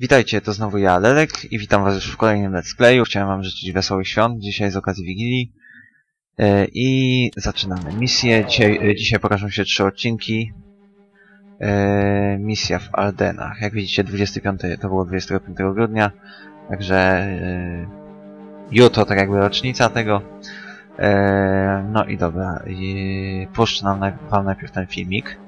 Witajcie, to znowu ja, Lelek i witam was już w kolejnym let's playu. Chciałem wam życzyć wesołych świąt, dzisiaj z okazji Wigilii. E, I zaczynamy misję. Dzisiaj, e, dzisiaj pokażą się trzy odcinki. E, misja w Ardenach. Jak widzicie, 25, to było 25 grudnia, także jutro tak jakby rocznica tego. No i dobra, puszczę nam, wam najpierw ten filmik.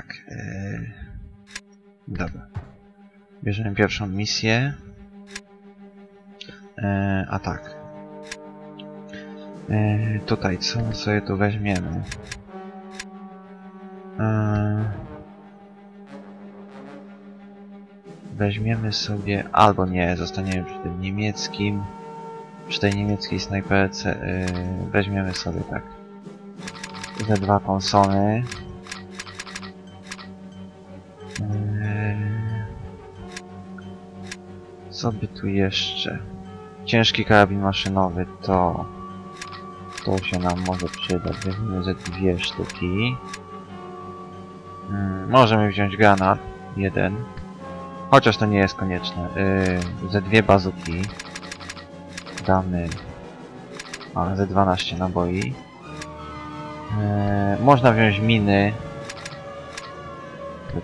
Tak. Yy... Dobra. Bierzemy pierwszą misję. Yy, a tak. Yy, tutaj co sobie tu weźmiemy? Weźmiemy sobie, albo nie, zostaniemy przy tym niemieckim. Przy tej niemieckiej snajperce weźmiemy sobie tak. Te dwa konsony. Co by tu jeszcze? Ciężki karabin maszynowy to... To się nam może przydać. Weźmiemy ze dwie sztuki. Mm, możemy wziąć granat. Jeden. Chociaż to nie jest konieczne. Yy, ze dwie bazuki. Damy... A, ze 12 naboi. Yy, można wziąć miny.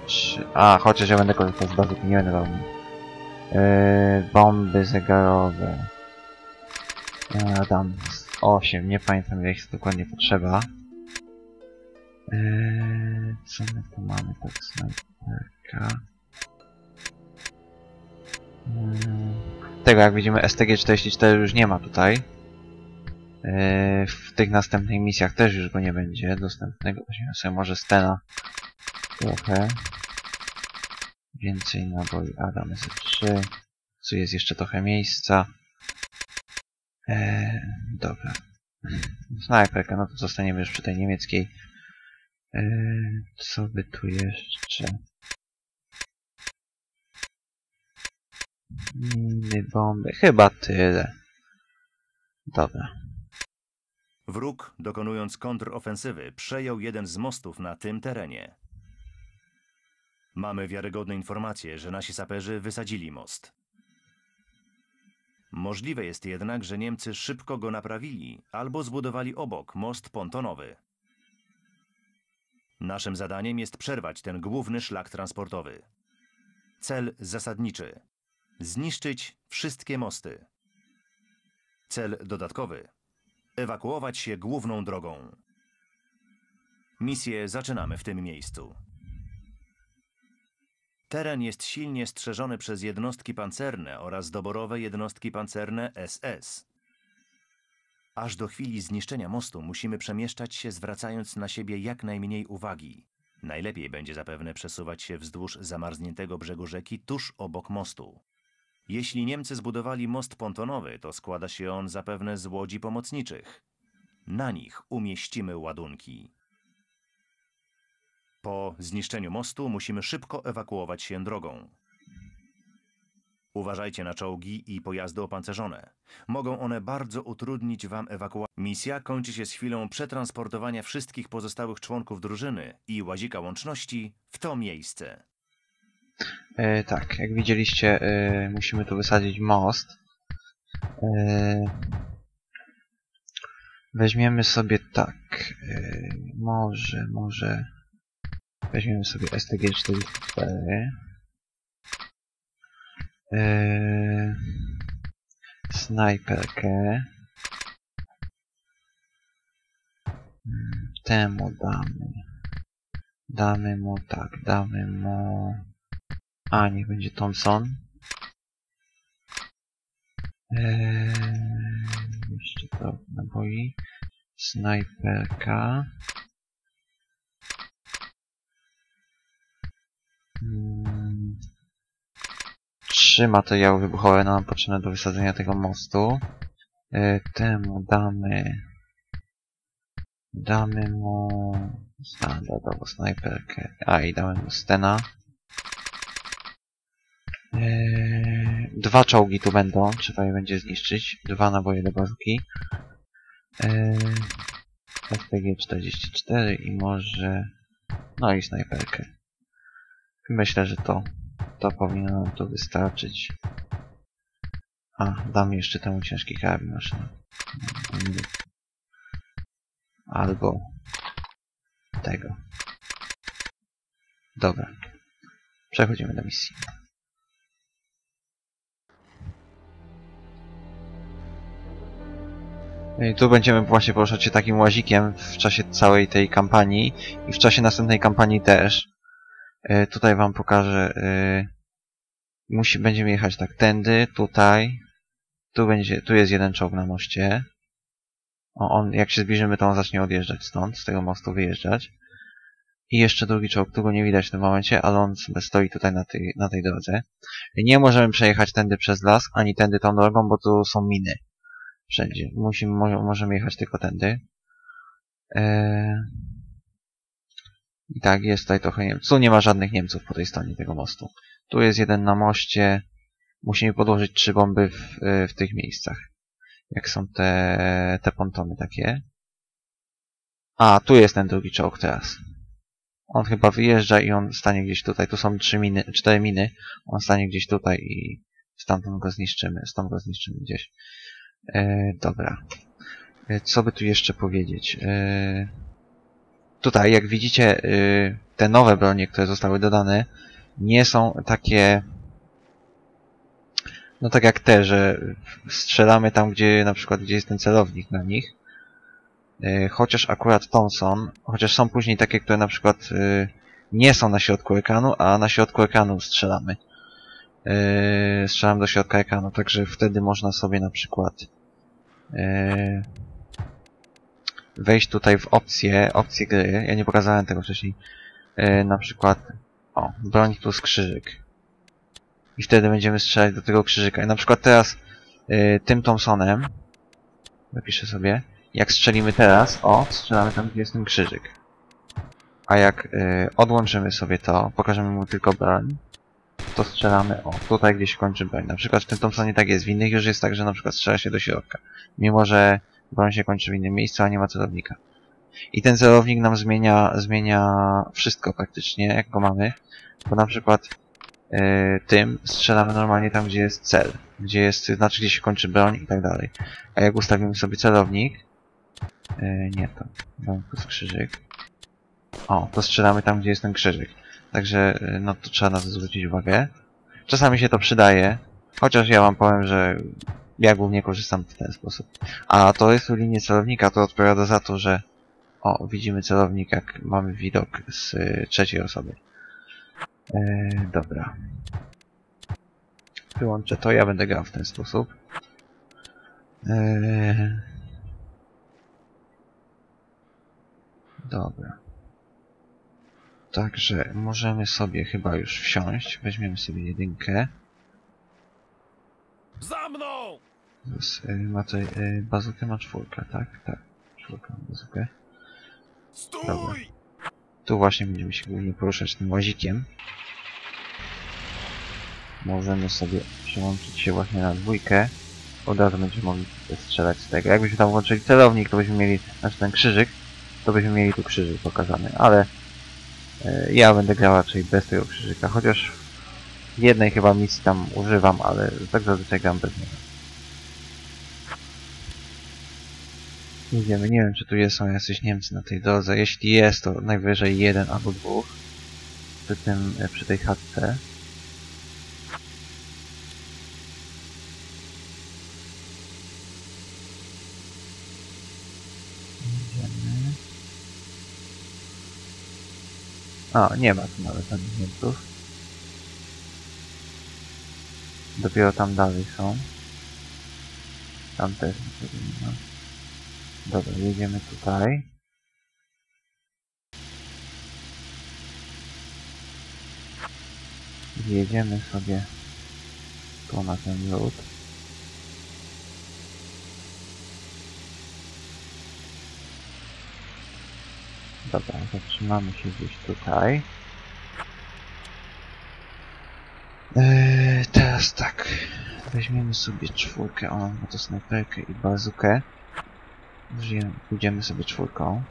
Trzy. A, chociaż ja będę korzystał z bazuki, nie będę min. Yy, bomby zegarowe. Dam z 8, nie pamiętam ile ich dokładnie potrzeba. Yy, co my tu mamy? Tak, snajperka. Yy, tego jak widzimy STG-44 już nie ma tutaj. Yy, w tych następnych misjach też już go nie będzie dostępnego. Weźmiemy sobie może Stena trochę. Więcej naboi. A damy ze 3. Tu jest jeszcze trochę miejsca. Eee, dobra. Snajperka, no to zostaniemy już przy tej niemieckiej. Eee, co by tu jeszcze? Miny, bomby. Chyba tyle. Dobra. Wróg, dokonując kontrofensywy, przejął jeden z mostów na tym terenie. Mamy wiarygodne informacje, że nasi saperzy wysadzili most. Możliwe jest jednak, że Niemcy szybko go naprawili albo zbudowali obok most pontonowy. Naszym zadaniem jest przerwać ten główny szlak transportowy. Cel zasadniczy: zniszczyć wszystkie mosty. Cel dodatkowy: ewakuować się główną drogą. Misję zaczynamy w tym miejscu. Teren jest silnie strzeżony przez jednostki pancerne oraz doborowe jednostki pancerne SS. Aż do chwili zniszczenia mostu musimy przemieszczać się zwracając na siebie jak najmniej uwagi. Najlepiej będzie zapewne przesuwać się wzdłuż zamarzniętego brzegu rzeki tuż obok mostu. Jeśli Niemcy zbudowali most pontonowy, to składa się on zapewne z łodzi pomocniczych. Na nich umieścimy ładunki. Po zniszczeniu mostu musimy szybko ewakuować się drogą. Uważajcie na czołgi i pojazdy opancerzone. Mogą one bardzo utrudnić wam ewakuację. Misja kończy się z chwilą przetransportowania wszystkich pozostałych członków drużyny i łazika łączności w to miejsce. E, tak, jak widzieliście, e, musimy tu wysadzić most. E, weźmiemy sobie tak. E, może, może. Weźmiemy sobie STG-44. E, snajperkę. Mm, Temu damy. Damy mu tak, damy mu. A, niech będzie Thompson. Eee, jeszcze to naboi. Snajperka. Mm. trzy materiały wybuchowe nam potrzebne do wysadzenia tego mostu. E, temu damy... Damy mu... Standardowo snajperkę. A i damy mu stena. Eee, dwa czołgi tu będą, trzeba je będzie zniszczyć. Dwa naboje do bazooki. Eee, SPG-44 i może... No i snajperkę. Myślę, że to, to powinno nam tu wystarczyć. A, dam jeszcze temu ciężki karabin. Albo tego. Dobra. Przechodzimy do misji. I tu będziemy właśnie poruszać się takim łazikiem w czasie całej tej kampanii i w czasie następnej kampanii też. E, tutaj wam pokażę. E, musi, będziemy jechać tak tędy, tutaj. Tu będzie, tu jest jeden czołg na moście. O, on, jak się zbliżymy, to on zacznie odjeżdżać stąd, z tego mostu wyjeżdżać. I jeszcze drugi czołg, tu go nie widać w tym momencie, ale on stoi tutaj na tej, na tej drodze. Nie możemy przejechać tędy przez las, ani tędy tą drogą, bo tu są miny. Wszędzie. Musimy, mo możemy jechać tylko tędy. Eee... I tak, jest tutaj trochę Niemców. Tu nie ma żadnych Niemców po tej stronie tego mostu. Tu jest jeden na moście. Musimy podłożyć trzy bomby w, w tych miejscach. Jak są te, te pontony takie. A, tu jest ten drugi czołg teraz. On chyba wyjeżdża i on stanie gdzieś tutaj. Tu są trzy miny, cztery miny. On stanie gdzieś tutaj i stamtąd go zniszczymy. Stąd go zniszczymy gdzieś. E, dobra. E, co by tu jeszcze powiedzieć? E, tutaj, jak widzicie, e, te nowe bronie, które zostały dodane, nie są takie... No tak jak te, że strzelamy tam, gdzie na przykład, gdzie jest ten celownik na nich. E, chociaż akurat Thompson, chociaż są później takie, które na przykład e, nie są na środku ekranu, a na środku ekranu strzelamy. Strzelam do środka ekranu, także wtedy można sobie na przykład wejść tutaj w opcje, opcje gry. Ja nie pokazałem tego wcześniej. Yy, na przykład o, broń plus krzyżyk. I wtedy będziemy strzelać do tego krzyżyka. I na przykład teraz yy, tym Thompsonem zapiszę sobie. Jak strzelimy teraz, o, strzelamy tam, gdzie jest ten krzyżyk. A jak yy, odłączymy sobie to, pokażemy mu tylko broń, to strzelamy, o, tutaj gdzieś kończy broń. Na przykład w tym Thompsonie tak jest, w innych już jest tak, że na przykład strzela się do środka. Mimo, że broń się kończy w innym miejscu, a nie ma celownika. I ten celownik nam zmienia, zmienia wszystko praktycznie, jak go mamy. Bo na przykład yy, tym strzelamy normalnie tam, gdzie jest cel. Gdzie jest, znaczy gdzie się kończy broń i tak dalej. A jak ustawimy sobie celownik, yy, nie to, broń plus krzyżyk. O, to strzelamy tam, gdzie jest ten krzyżyk. Także y, no to trzeba na to zwrócić uwagę. Czasami się to przydaje, chociaż ja wam powiem, że ja głównie korzystam w ten sposób. A to jest linię celownika, to odpowiada za to, że o, widzimy celownik, jak mamy widok z y, trzeciej osoby. E, dobra. Wyłączę to, ja będę grał w ten sposób. E, dobra. Także możemy sobie chyba już wsiąść. Weźmiemy sobie jedynkę. Za mną! Plus, y, ma tutaj y, bazukę ma czwórkę, tak? Tak, czwórkę ma bazukę. Dobra. Stój! Tu właśnie będziemy się głównie poruszać tym łazikiem. Możemy sobie przełączyć się właśnie na dwójkę. Od razu będziemy mogli strzelać z tego. Jakbyśmy tam włączyli celownik, to byśmy mieli, znaczy ten krzyżyk, to byśmy mieli tu krzyżyk pokazany, ale e, ja będę grał raczej bez tego krzyżyka, chociaż jednej chyba misji tam używam, ale tak zazwyczaj gram bez niego. Idziemy, nie wiem czy tu jest, są jacyś Niemcy na tej drodze. Jeśli jest, to najwyżej jeden albo dwóch. Przy tym, e, przy tej chatce. Idziemy. A, nie ma tu nawet żadnych Niemców. Dopiero tam dalej są. Tam też nie ma. Dobra, jedziemy tutaj. Jedziemy sobie Tu na ten lód. Dobra, zatrzymamy się gdzieś tutaj. Eee. Weźmiemy sobie czwórkę, o, ma to snajperkę i bazukę. Użyjemy, pójdziemy sobie czwórką.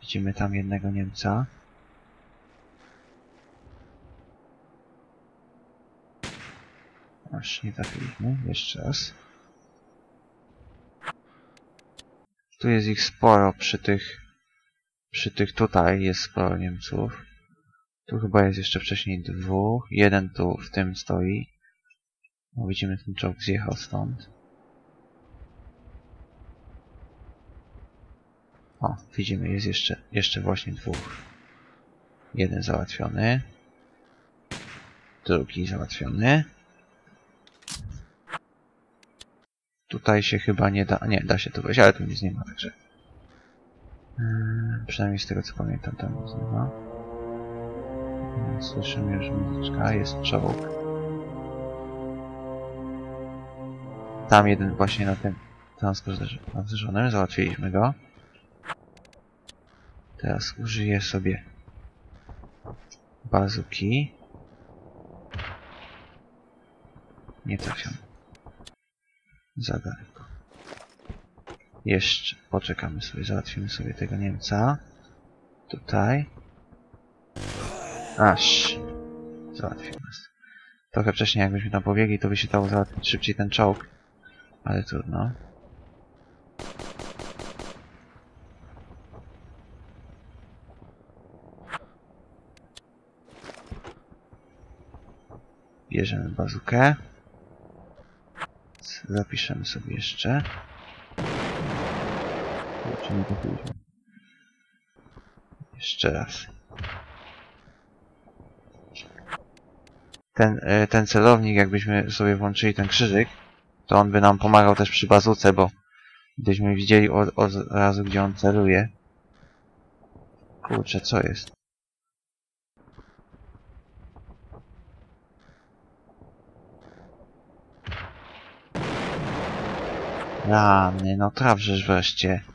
Widzimy tam jednego Niemca. Aż nie trafiliśmy. Jeszcze raz. Tu jest ich sporo przy tych... Przy tych tutaj jest sporo Niemców. Tu chyba jest jeszcze wcześniej dwóch. Jeden tu w tym stoi. No, widzimy ten czołg zjechał stąd. O, widzimy, jest jeszcze, jeszcze właśnie dwóch. Jeden załatwiony. Drugi załatwiony. Tutaj się chyba nie da... Nie, da się tu wejść, ale tu nic nie ma, także... Hmm, przynajmniej z tego co pamiętam, tam. Hmm, Słyszymy już muzyczka, jest czołg. Tam jeden właśnie na tym transporterze pancerzonym, załatwiliśmy go. Teraz użyję sobie bazuki. Nie trafiam. Za daleko. Jeszcze poczekamy sobie, załatwimy sobie tego Niemca. Tutaj. Aż. Załatwił nas. Trochę wcześniej jakbyśmy tam pobiegli, to by się dało załatwić szybciej ten czołg. Ale trudno. Bierzemy bazukę. Zapiszemy sobie jeszcze. Kurczę, nie trafiliśmy. Jeszcze raz. Ten, e, ten celownik, jakbyśmy sobie włączyli ten krzyżyk, to on by nam pomagał też przy bazuce, bo gdybyśmy widzieli od, od razu, gdzie on celuje. Kurczę, co jest? Rany, no trawżesz wreszcie.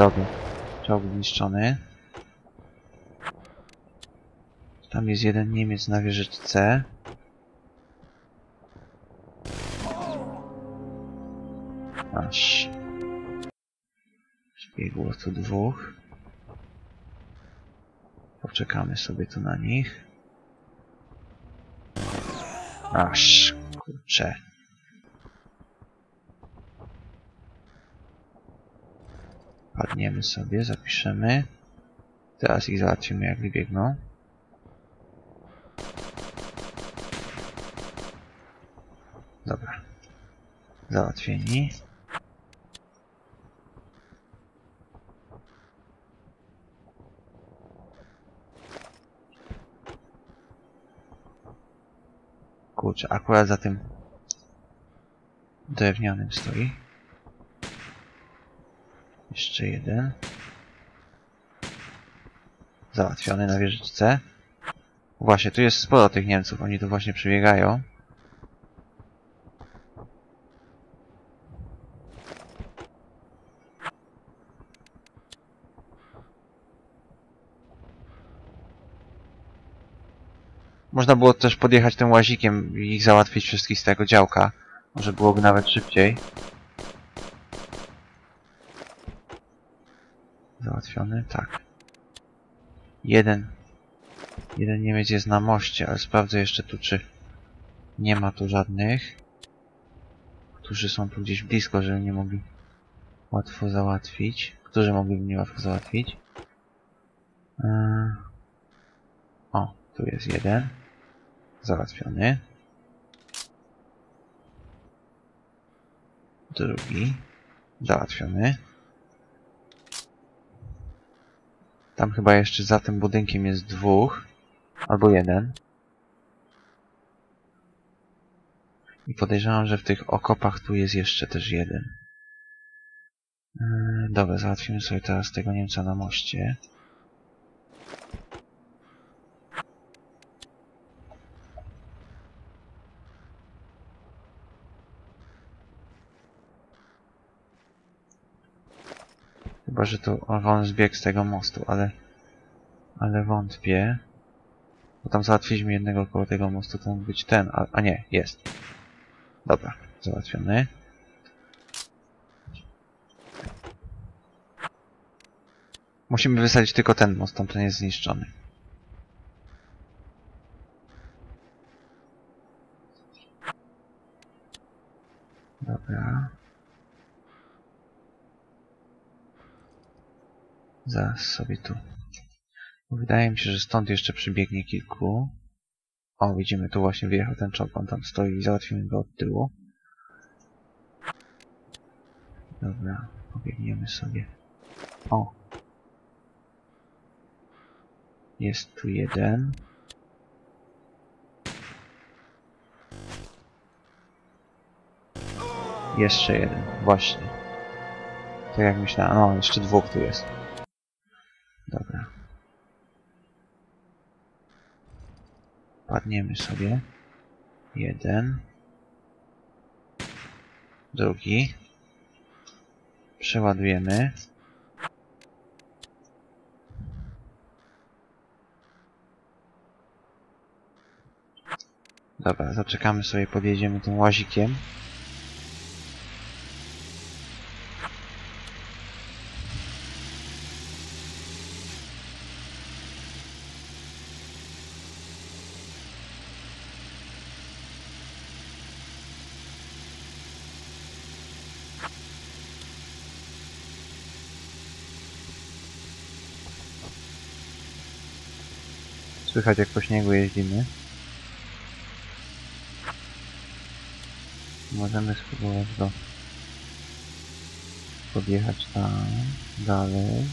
Dobra, czołg zniszczony. Tam jest jeden Niemiec na wieżyczce. Aż. Biegło tu dwóch. Poczekamy sobie tu na nich. Aż, kurczę. Padniemy sobie, zapiszemy. Teraz ich załatwimy jak wybiegną. Dobra. Załatwieni. Kurczę, akurat za tym drewnianym stoi. Jeszcze jeden. Załatwiony na wieżyczce. Właśnie, tu jest sporo tych Niemców, oni tu właśnie przybiegają. Można było też podjechać tym łazikiem i ich załatwić wszystkich z tego działka. Może byłoby nawet szybciej. Załatwiony? Tak. Jeden. Jeden Niemiec jest na moście, ale sprawdzę jeszcze tu, czy nie ma tu żadnych, którzy są tu gdzieś blisko, żeby nie mogli łatwo załatwić. Którzy mogliby mnie łatwo załatwić. Yy. O, tu jest jeden. Załatwiony. Drugi. Załatwiony. Tam chyba jeszcze za tym budynkiem jest dwóch. Albo jeden. I podejrzewam, że w tych okopach tu jest jeszcze też jeden. Yy, dobra, załatwimy sobie teraz tego Niemca na moście. Chyba, że to on zbiegł z tego mostu, ale... Ale wątpię. Bo tam załatwiliśmy jednego koło tego mostu, to mógł być ten, a, a nie, jest. Dobra, załatwiony. Musimy wysadzić tylko ten most, tamten jest zniszczony. Dobra. Zaraz sobie tu. Wydaje mi się, że stąd jeszcze przybiegnie kilku. O, widzimy, tu właśnie wyjechał ten czołg, on tam stoi i załatwimy go od tyłu. Dobra, pobiegniemy sobie. O! Jest tu jeden. Jeszcze jeden, właśnie. Tak jak myślałem, no jeszcze dwóch tu jest. Padniemy sobie. Jeden. Drugi. Przeładujemy. Dobra, zaczekamy sobie, podjedziemy tym łazikiem. Słychać jak po śniegu jeździmy. Możemy spróbować do podjechać tam dalej.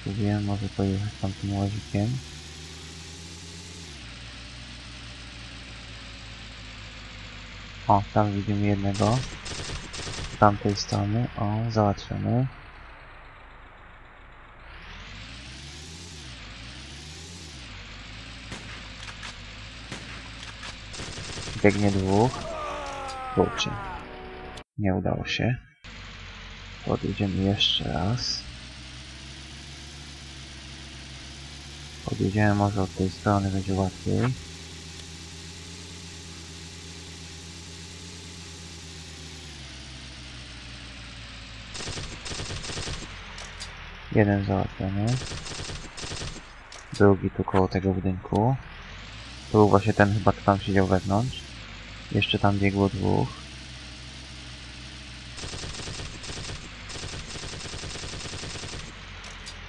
Spróbujemy może pojechać tam tym łazikiem. O, tam widzimy jednego. Z tamtej strony. O, załatwiony. Biegnie dwóch. Kurczę. Nie udało się. Podjedziemy jeszcze raz. Podjedziemy może od tej strony, będzie łatwiej. Jeden załatwiony. Drugi tu koło tego budynku. To był właśnie ten chyba, kto tam siedział wewnątrz. Jeszcze tam biegło dwóch.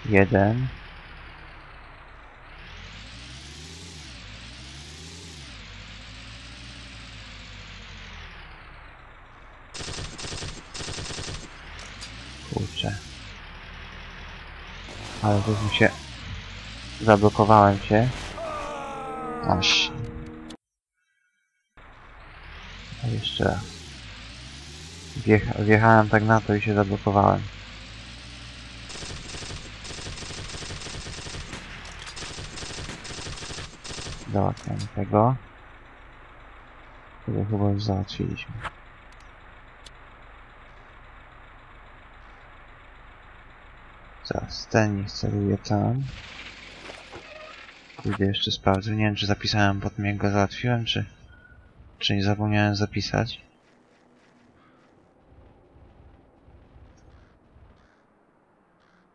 Jeden. Kurczę. Ale to mi się... Zablokowałem się. Aż. A jeszcze raz. Wjecha wjechałem tak na to i się zablokowałem. Załatwiamy tego. Tego chyba już załatwiliśmy. Ten niech celuje tam. Pójdę jeszcze sprawdzę. Nie wiem, czy zapisałem po tym, jak go załatwiłem, czy... Czy nie zapomniałem zapisać.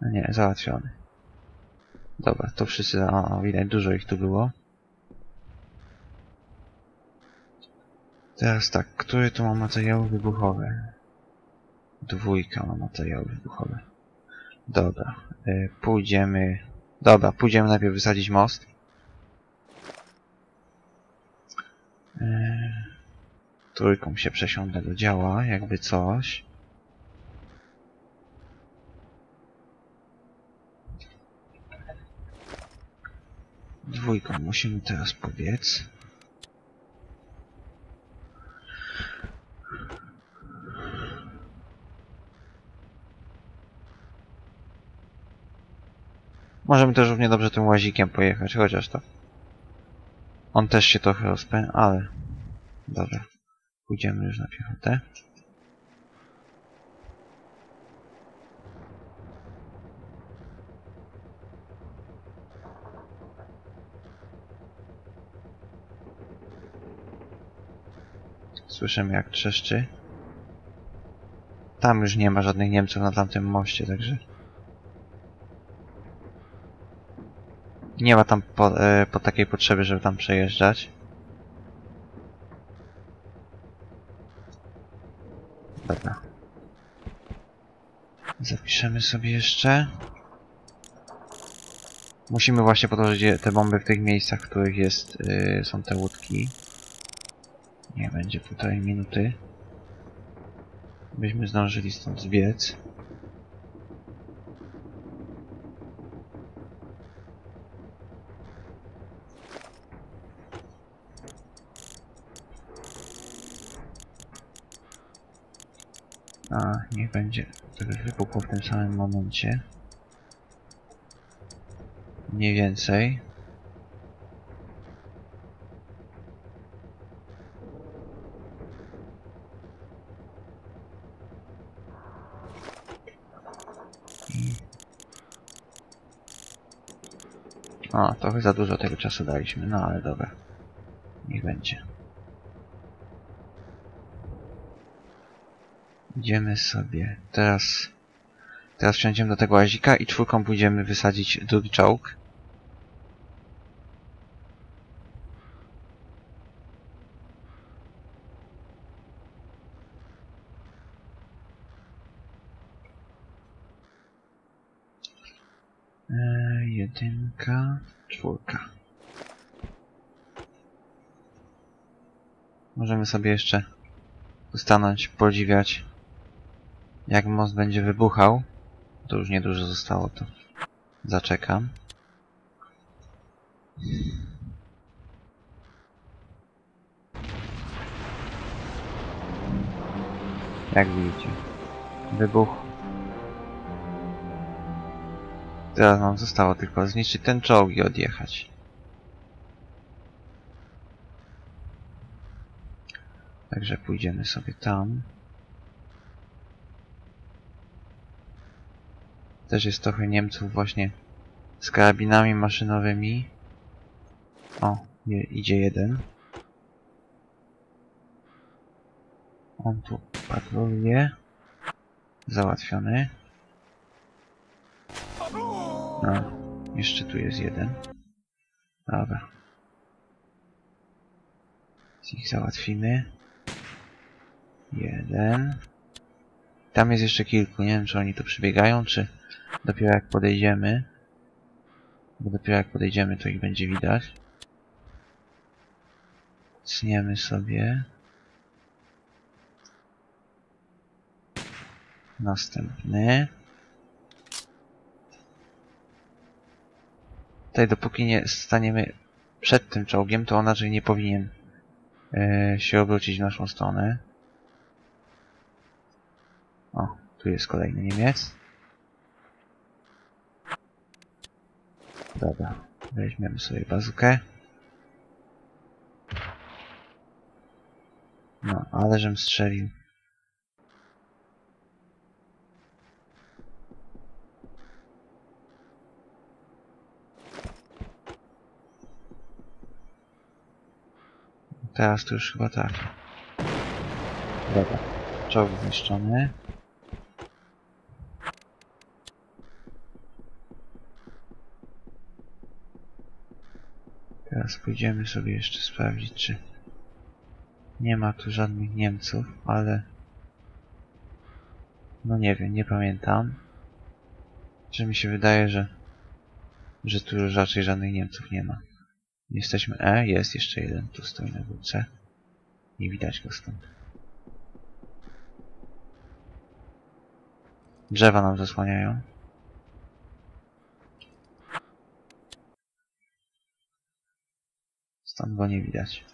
No nie, załatwiony. Dobra, to wszyscy... O, widać, dużo ich tu było. Teraz tak, który tu ma materiały wybuchowe? Dwójka ma materiały wybuchowe. Dobra, e, pójdziemy... Dobra, pójdziemy najpierw wysadzić most. E, trójką się przesiądę do działa, jakby coś. Dwójką musimy teraz pobiec. Możemy też równie dobrze tym łazikiem pojechać, chociaż to... On też się trochę rozpędzi, ale... Dobra. Pójdziemy już na piechotę. Słyszymy jak trzeszczy. Tam już nie ma żadnych Niemców na tamtym moście, także... Nie ma tam po, e, po takiej potrzeby, żeby tam przejeżdżać. Dobra. Zapiszemy sobie jeszcze. Musimy właśnie podłożyć te bomby w tych miejscach, w których jest, y, są te łódki. Nie będzie półtorej minuty. Byśmy zdążyli stąd zbiec. A, niech będzie, żeby wybuchło w tym samym momencie. Mniej więcej. O, trochę za dużo tego czasu daliśmy, no ale dobra. Niech będzie. Idziemy sobie teraz. Teraz wsiądziemy do tego łazika i czwórką pójdziemy wysadzić drugi czołg. Eee, jedynka, czwórka. Możemy sobie jeszcze stanąć, podziwiać jak most będzie wybuchał. To już niedużo zostało, to zaczekam. Jak widzicie, wybuch. Teraz nam zostało tylko zniszczyć ten czołg i odjechać. Także pójdziemy sobie tam. Też jest trochę Niemców właśnie z karabinami maszynowymi. O, idzie jeden. On tu patroluje. Załatwiony. No, jeszcze tu jest jeden. Dobra. Z ich załatwimy. Jeden. Tam jest jeszcze kilku. Nie wiem, czy oni tu przybiegają, czy dopiero jak podejdziemy. Bo dopiero jak podejdziemy, to ich będzie widać. Cniemy sobie. Następny. Tutaj dopóki nie staniemy przed tym czołgiem, to on raczej nie powinien e, się obrócić w naszą stronę. O, tu jest kolejny Niemiec. Dobra, weźmiemy sobie bazukę. No, ale żem strzelił. Teraz to już chyba tak. Dobra, czołg zniszczony. Teraz pójdziemy sobie jeszcze sprawdzić, czy nie ma tu żadnych Niemców, ale no nie wiem, nie pamiętam. Że mi się wydaje, że że tu już raczej żadnych Niemców nie ma. Jesteśmy E, jest jeszcze jeden, tu stoi na górce. Nie widać go stąd. Drzewa nam zasłaniają. Stąd go nie widać.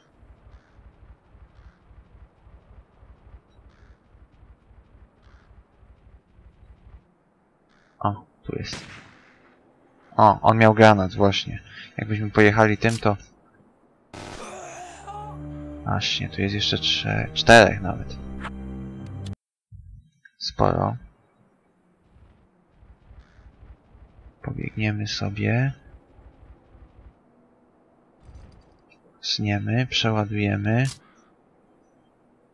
O, tu jest. O, on miał granat, właśnie. Jakbyśmy pojechali tym, to... Aż nie, tu jest jeszcze trze... czterech nawet. Sporo. Pobiegniemy sobie. Sniemy, przeładujemy.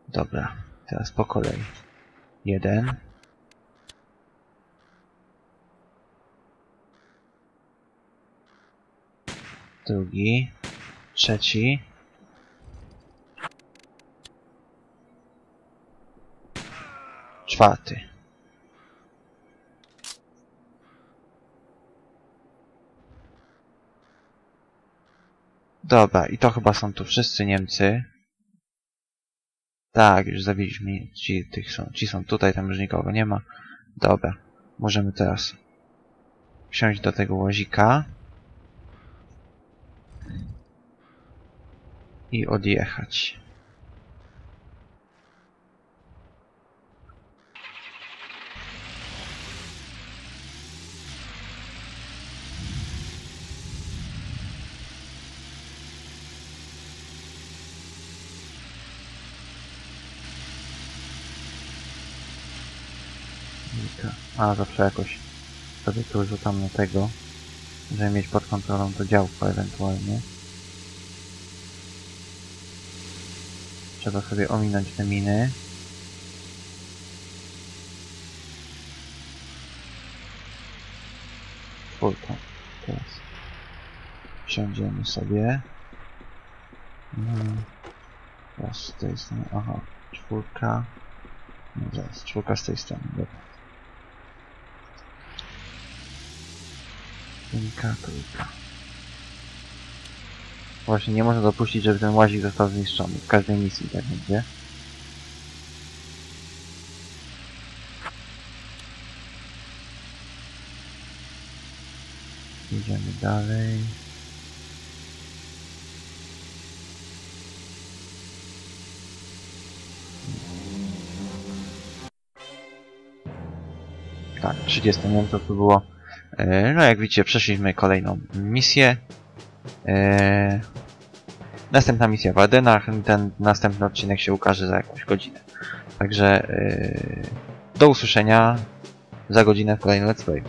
Dobra, teraz po kolei. Jeden. Drugi. Trzeci. Czwarty. Dobra, i to chyba są tu wszyscy Niemcy. Tak, już zabiliśmy. Ci, tych są, ci są tutaj, tam już nikogo nie ma. Dobra, możemy teraz wsiąść do tego łazika. I odjechać. I to- A, zawsze jakoś sobie tu rzucam na tego, żeby mieć pod kontrolą to działko ewentualnie. Trzeba sobie ominąć te miny. Czwórką. Teraz. Wsiądziemy sobie. Mm. Teraz z tej strony. Aha. Czwórka. No zaraz, czwórka z tej strony. Dobra. Jedynka, trójka. Właśnie nie można dopuścić, żeby ten łazik został zniszczony. W każdej misji tak będzie. Idziemy dalej. Tak, 30 Niemców tu było. E, No jak widzicie, przeszliśmy kolejną misję. E, Następna misja w Ardenach. Ten następny odcinek się ukaże za jakąś godzinę. Także e, do usłyszenia za godzinę w kolejnym let's play.